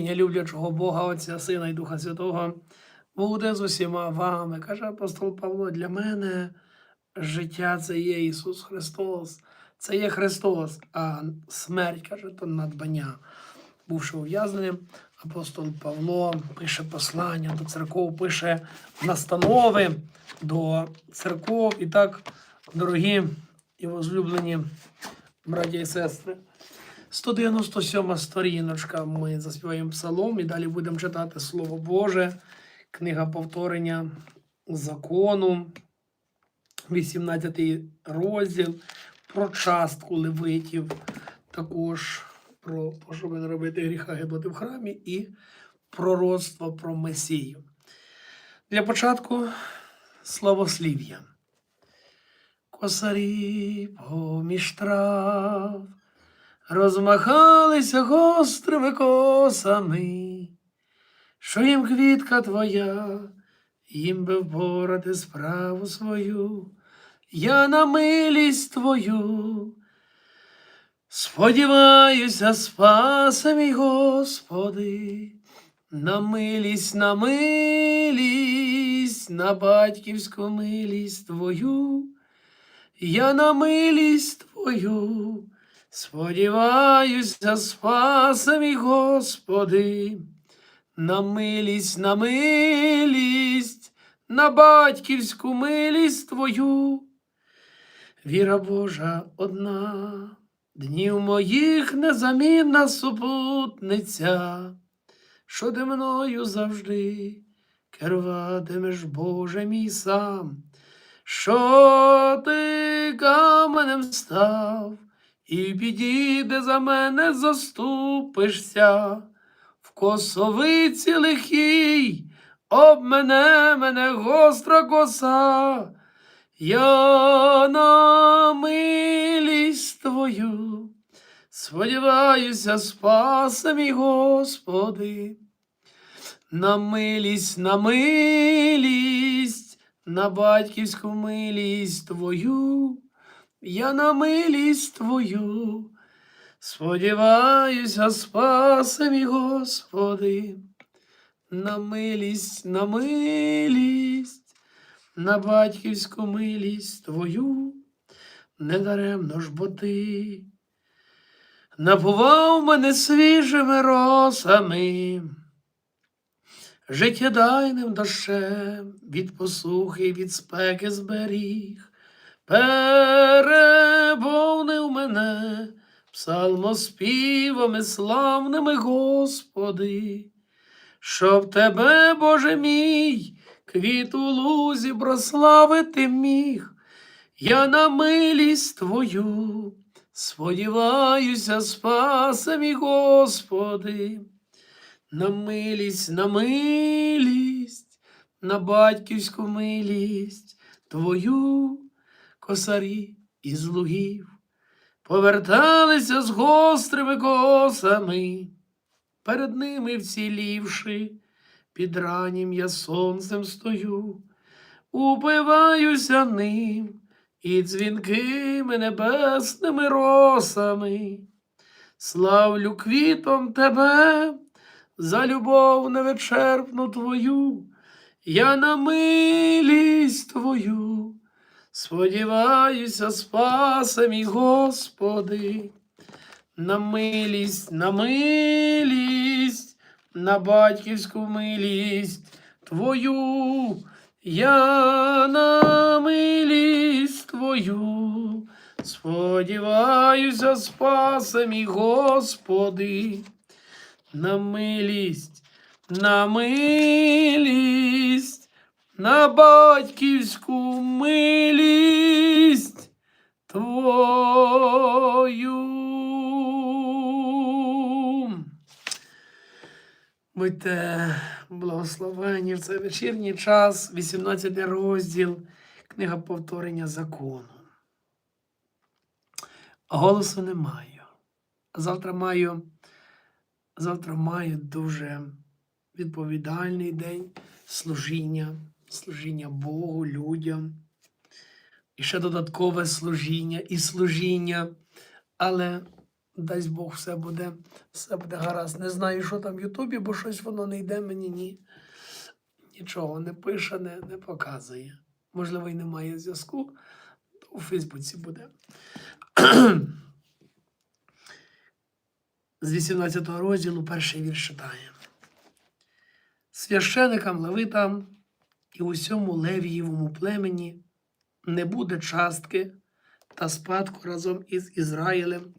Люблячого Бога, Отця, Сина і Духа Святого, буде з усіма вами. Каже апостол Павло, для мене життя це є Ісус Христос, це є Христос, а смерть, каже, то надбання. Бувши ув'язненим, апостол Павло пише послання до церков, пише настанови до церков. І так, дорогі і возлюблені браті і сестри, 197 сторіночка. Ми заспіваємо псалом і далі будемо читати Слово Боже, книга повторення закону, 18 розділ про частку левитів, також про те, щоб не робити гріха гидоти в храмі, і пророцтво про Месію. Для початку славослів'я. Косарі поміж трав розмахалися гострими косами, що їм квітка твоя, їм би вборати справу свою, я на милість твою. Сподіваюся, спасе мій Господи, на милість, на милість, на батьківську милість Твою, я на милість Твою, сподіваюся, спасе мій Господи, на милість, на милість, на батьківську милість Твою. Віра Божа одна, днів моїх незамінна супутниця, що ти мною завжди керуватимеш, Боже мій сам, що ти каменем став, і в за мене заступишся, в косовиці лихій, об мене, мене гостра коса. Я на милість Твою, сподіваюся, спасе мій Господи, на милість, на милість, на батьківську милість Твою, я на милість Твою, сподіваюся, спасе мій Господи, на милість, на милість на батьківську милість твою, недаремно ж бо ти напував мене свіжими росами, життєдайним дощем від посухи, від спеки зберіг, переповнив мене псалмоспівами славними, Господи, щоб тебе, Боже мій, квіт у лузі прославити міг, я на милість Твою, сподіваюся, спасе мій Господи, на милість, на милість, на батьківську милість Твою, косарі із лугів, поверталися з гострими косами, перед ними вцілівши. Під раннім я сонцем стою, упиваюся ним і дзвінкими небесними росами. Славлю квітом тебе за любов невичерпну твою, я на милість твою, сподіваюся, спасе мій Господи, на милість, на милість на батьківську милість Твою, я на милість Твою, сподіваюся, спасе мій Господи, на милість, на милість, на батьківську милість Твою. Будьте благословені в цей вечірній час, 18 розділ, книга повторення закону. Голосу не маю. Завтра маю, завтра маю дуже відповідальний день служіння, служіння Богу, людям. І ще додаткове служіння і служіння. Але дасть Бог, все буде, все буде гаразд. Не знаю, що там в Ютубі, бо щось воно не йде мені ні. Нічого не пише, не, не показує. Можливо, і немає зв'язку, у Фейсбуці буде. З 18 розділу перший вірш читає. Священикам левитам усьому левієвому племені не буде частки та спадку разом із Ізраїлем.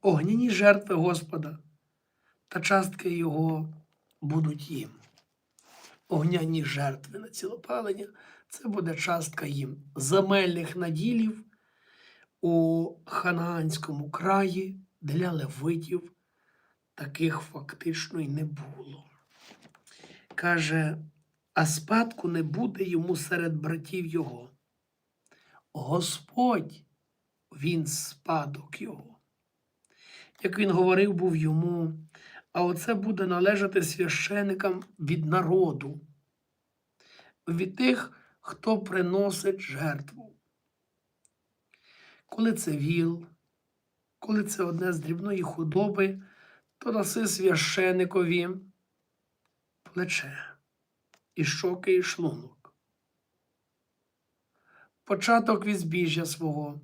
Огняні жертви Господа та частки його будуть їм. Огняні жертви на цілопалення це буде частка їм земельних наділів у Ханаанському краї для левитів таких фактично й не було. Каже, а спадку не буде йому серед братів його. Господь він спадок його. Як він говорив, був йому, а оце буде належати священикам від народу, від тих, хто приносить жертву. Коли це віл, коли це одне з дрібної худоби, то даси священикові плече, і щоки, і шлунок. Початок від збіжжя свого,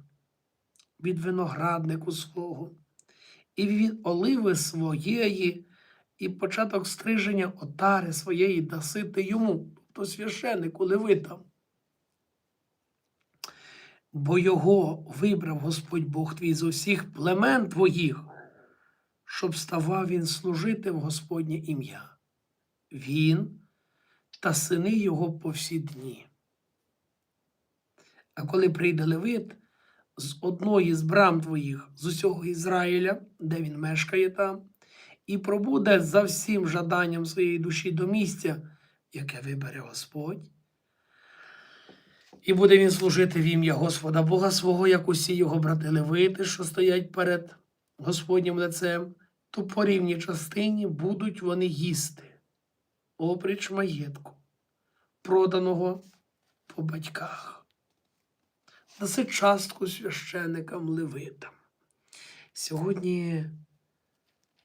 від винограднику свого, і від оливи своєї, і початок стриження отари своєї даси ти йому, тобто священику левитам. Бо його вибрав Господь Бог твій з усіх племен твоїх, щоб ставав він служити в Господнє ім'я. Він та сини його по всі дні. А коли прийде Левит з одної з брам твоїх, з усього Ізраїля, де він мешкає там, і пробуде за всім жаданням своєї душі до місця, яке вибере Господь, і буде він служити в ім'я Господа Бога свого, як усі його брати Левити, що стоять перед Господнім лицем, то по рівній частині будуть вони їсти опріч маєтку, проданого по батьках. Даси частку священикам левитам. Сьогодні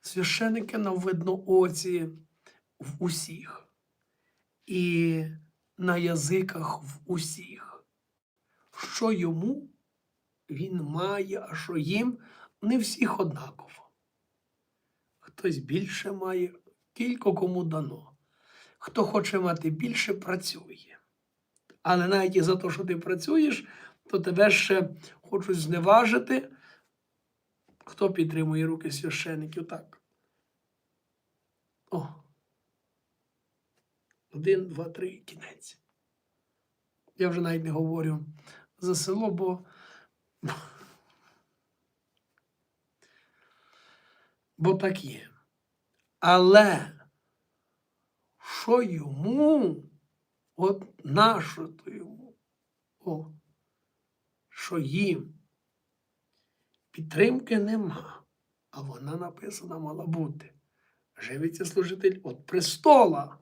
священики нам видно оці в усіх і на язиках в усіх. Що йому він має, а що їм не всіх однаково. Хтось більше має, кілько кому дано. Хто хоче мати більше, працює. Але навіть і за те, що ти працюєш, то тебе ще хочуть зневажити. Хто підтримує руки священиків так? О. Один, два, три, кінець. Я вже навіть не говорю за село, бо. Бо так є. Але що йому, от нащо то йому, о, що їм підтримки нема, а вона написана мала бути. Живиться служитель от престола.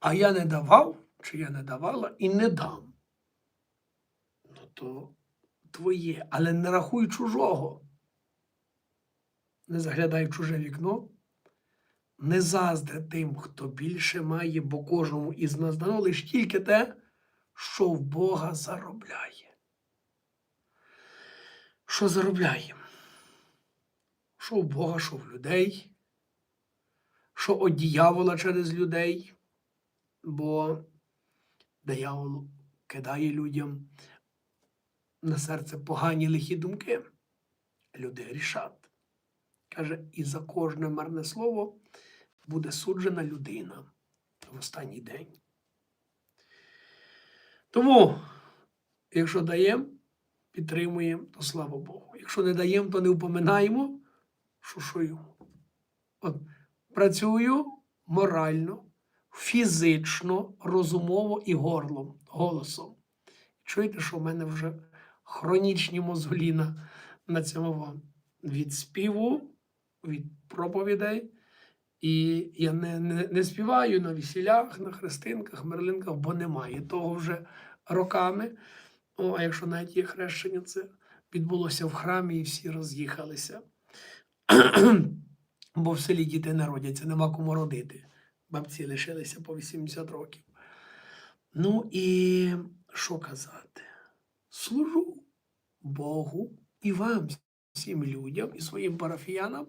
А я не давав, чи я не давала і не дам. Ну то твоє, але не рахуй чужого. Не заглядай в чуже вікно, не заздри тим, хто більше має, бо кожному із нас дано лише тільки те, що в Бога заробляє. Що заробляє? Що в Бога, що в людей, що од діявола через людей, бо диявол кидає людям на серце погані лихі думки, люди рішать. Каже, і за кожне марне слово буде суджена людина в останній день. Тому, якщо даємо, підтримуємо, то слава Богу. Якщо не даємо, то не що йому. От, працюю морально, фізично, розумово і горлом, голосом. Чуєте, що в мене вже хронічні мозолі на, на цьому вам від співу, від проповідей. І я не, не, не співаю на весілях, на хрестинках, мерлинках, бо немає того вже роками. О, а якщо навіть є хрещення, це відбулося в храмі, і всі роз'їхалися. Бо в селі діти не родяться, нема кому родити. Бабці лишилися по 80 років. Ну і що казати? Служу Богу і вам, всім людям, і своїм парафіянам,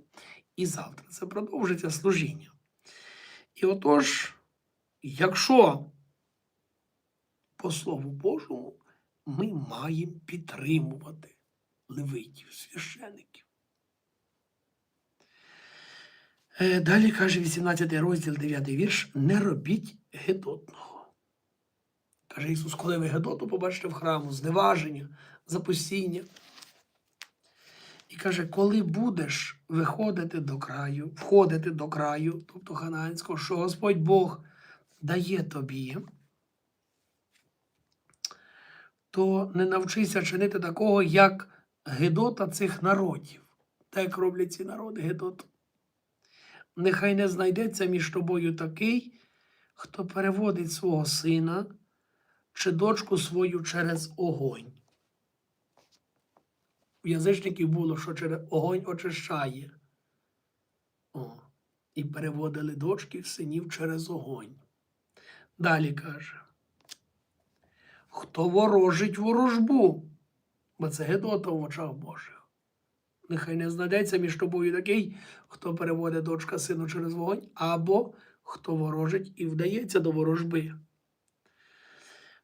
і завтра це продовжиться служіння. І отож, якщо по Слову Божому ми маємо підтримувати левитів, священиків. Е, Далі каже 18 розділ, 9 вірш: не робіть гедотного. Каже Ісус, коли ви гедоту побачите в храму, зневаження, запустіння. І каже, коли будеш виходити до краю, входити до краю, тобто ханаанського, що Господь Бог дає тобі, то не навчися чинити такого, як гедота цих народів. Так як роблять ці народи гедоту. Нехай не знайдеться між тобою такий, хто переводить свого сина чи дочку свою через огонь. У язичників було, що через огонь очищає. О, і переводили дочки синів через огонь. Далі каже: Хто ворожить ворожбу, бо це гедота в очах Божих. Нехай не знайдеться між тобою такий, хто переводить дочка сину через вогонь, або хто ворожить і вдається до ворожби.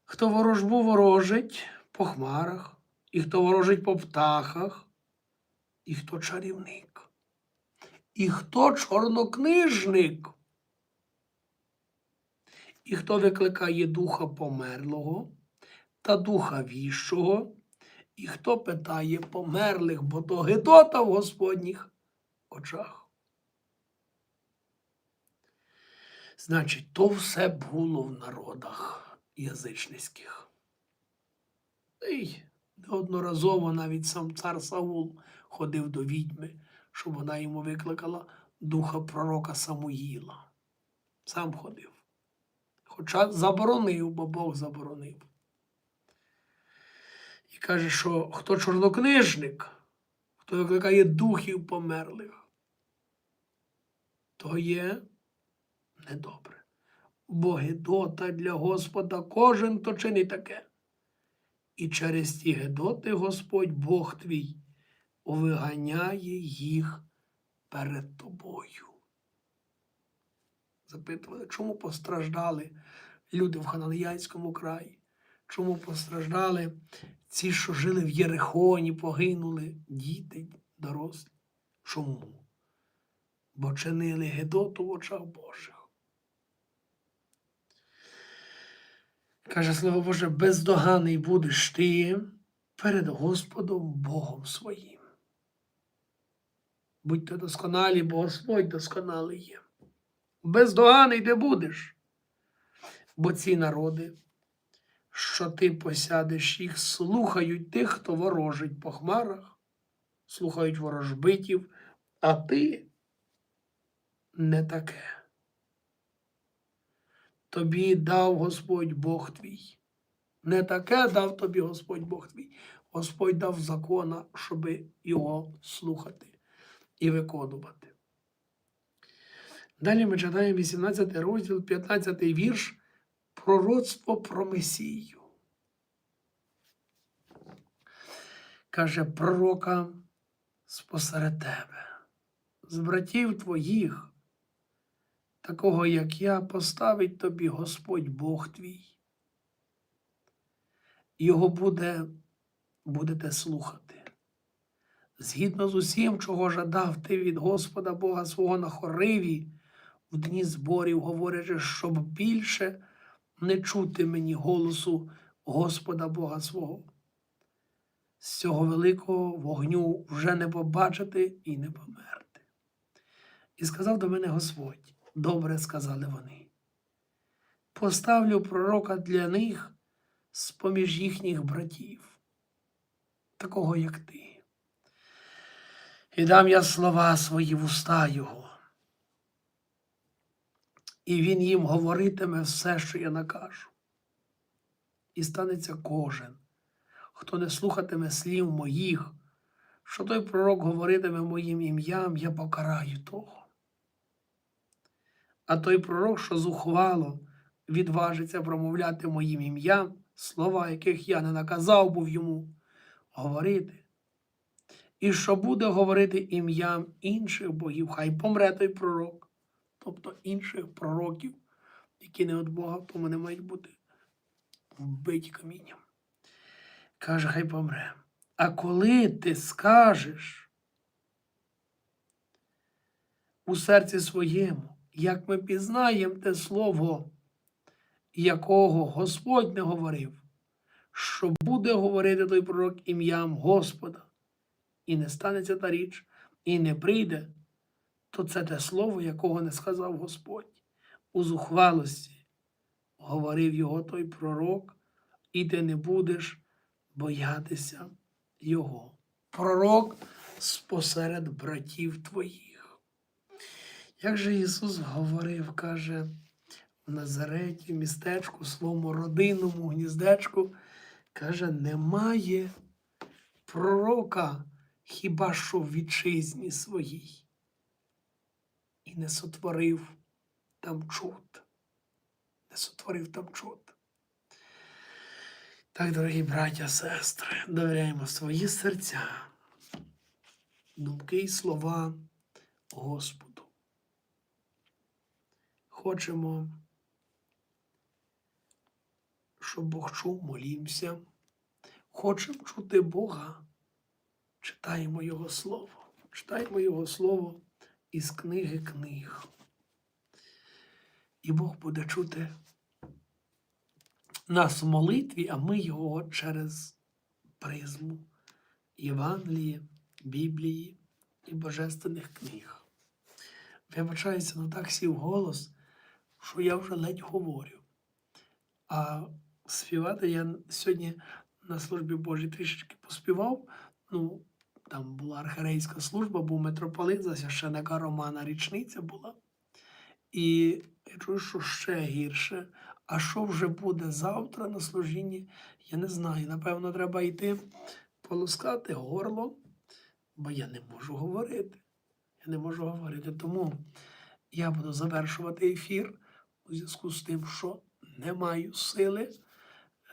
Хто ворожбу ворожить по хмарах, і хто ворожить по птахах, і хто чарівник, і хто чорнокнижник, і хто викликає духа померлого та духа віщого, і хто питає померлих, бо то гидота в Господніх очах. Значить, то все було в народах язичницьких. Неодноразово навіть сам цар Саул ходив до відьми, щоб вона йому викликала духа пророка Самуїла. Сам ходив. Хоча заборонив, бо Бог заборонив. І каже, що хто чорнокнижник, хто викликає духів померлих, то є недобре. Бо гедота для Господа кожен то чинить таке. І через ті гедоти Господь Бог твій виганяє їх перед тобою. Запитували, чому постраждали люди в Ханаліянському краї? Чому постраждали ці, що жили в Єрихоні, погинули діти, дорослі? Чому? Бо чинили гедоту в очах Божих. Каже Слово Боже, бездоганий будеш ти перед Господом Богом своїм. Будьте досконалі, бо Господь досконалий є. Бездоганий де будеш. Бо ці народи, що ти посядеш їх, слухають тих, хто ворожить по хмарах, слухають ворожбитів, а ти не таке тобі дав Господь Бог твій. Не таке дав тобі Господь Бог твій. Господь дав закона, щоб його слухати і виконувати. Далі ми читаємо 18 розділ, 15 вірш пророцтво про Месію. Каже пророка спосеред тебе, з братів твоїх такого, як я, поставить тобі Господь Бог твій. Його буде, будете слухати. Згідно з усім, чого жадав ти від Господа Бога свого на хориві, в дні зборів, говорячи, щоб більше не чути мені голосу Господа Бога свого. З цього великого вогню вже не побачити і не померти. І сказав до мене Господь добре сказали вони. Поставлю пророка для них з поміж їхніх братів, такого, як ти. І дам я слова свої в уста його. І він їм говоритиме все, що я накажу. І станеться кожен, хто не слухатиме слів моїх, що той пророк говоритиме моїм ім'ям, я покараю того. А той пророк, що зухвало відважиться промовляти моїм ім'ям, слова, яких я не наказав був йому говорити, і що буде говорити ім'ям інших богів, хай помре той пророк, тобто інших пророків, які не від Бога, тому вони мають бути вбиті камінням. Каже, хай помре. А коли ти скажеш у серці своєму, як ми пізнаємо те слово, якого Господь не говорив, що буде говорити той пророк ім'ям Господа, і не станеться та річ, і не прийде, то це те слово, якого не сказав Господь. У зухвалості говорив його той пророк, і ти не будеш боятися його. Пророк спосеред братів твоїх. Як же Ісус говорив, каже, в Назареті, містечку, своєму родинному гніздечку, каже, немає пророка хіба що в вітчизні своїй. І не сотворив там чуд. Не сотворив там чуд. Так, дорогі браття, сестри, довіряємо свої серця, думки і слова Господу. Хочемо, щоб Бог чув, молімося. Хочемо чути Бога, читаємо Його Слово. Читаємо Його Слово із книги книг. І Бог буде чути нас в молитві, а ми його через призму Євангелії, Біблії і Божественних книг. Вибачаюся, ну так сів голос, що я вже ледь говорю. А співати я сьогодні на службі Божій трішечки поспівав. Ну, там була архірейська служба, був митрополит, за священика Романа річниця була. І я чую, що ще гірше. А що вже буде завтра на служінні, я не знаю. Напевно, треба йти полоскати горло, бо я не можу говорити. Я не можу говорити. Тому я буду завершувати ефір у зв'язку з тим, що не маю сили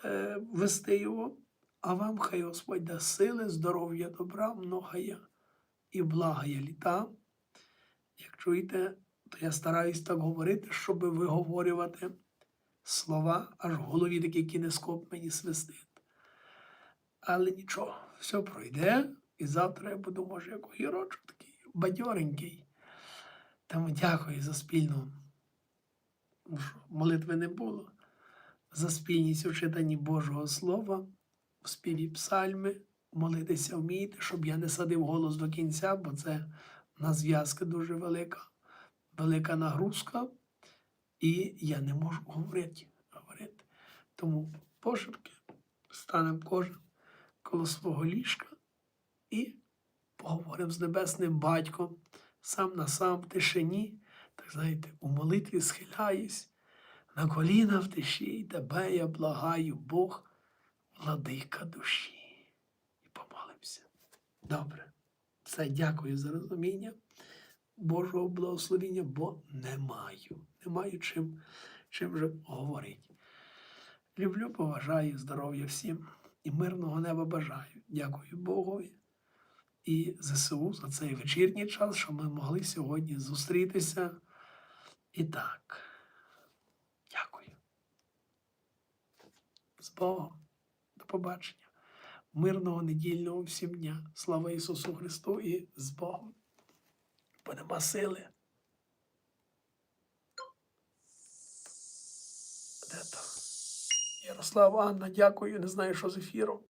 е, вести його. А вам хай Господь дасть сили, здоров'я, добра, многая і благая літа. Як чуєте, то я стараюсь так говорити, щоб виговорювати слова, аж в голові такий кінескоп мені свистить. Але нічого, все пройде, і завтра я буду, може, як огірочок такий бадьоренький. Тому дякую за спільну. Молитви не було. За спільність у читанні Божого Слова, в співі псальми, молитися вмієте, щоб я не садив голос до кінця, бо це на зв'язка дуже велика, велика нагрузка. І я не можу говорити. говорити. Тому пошепки станемо кожен коло свого ліжка і поговоримо з небесним батьком сам на сам в тишині, знаєте, у молитві схиляюсь, на коліна в тиші, тебе я благаю, Бог, владика душі. І помолимося. Добре. Все, дякую за розуміння. Божого благословіння, бо не маю. Не маю чим, чим вже говорити. Люблю, поважаю, здоров'я всім і мирного неба бажаю. Дякую Богові і ЗСУ за цей вечірній час, що ми могли сьогодні зустрітися. І так, дякую. З Богом. До побачення. Мирного недільного всім дня. Слава Ісусу Христу і з Богом бо сили. Де то? Ярослав, Анна, дякую, не знаю, що з ефіром.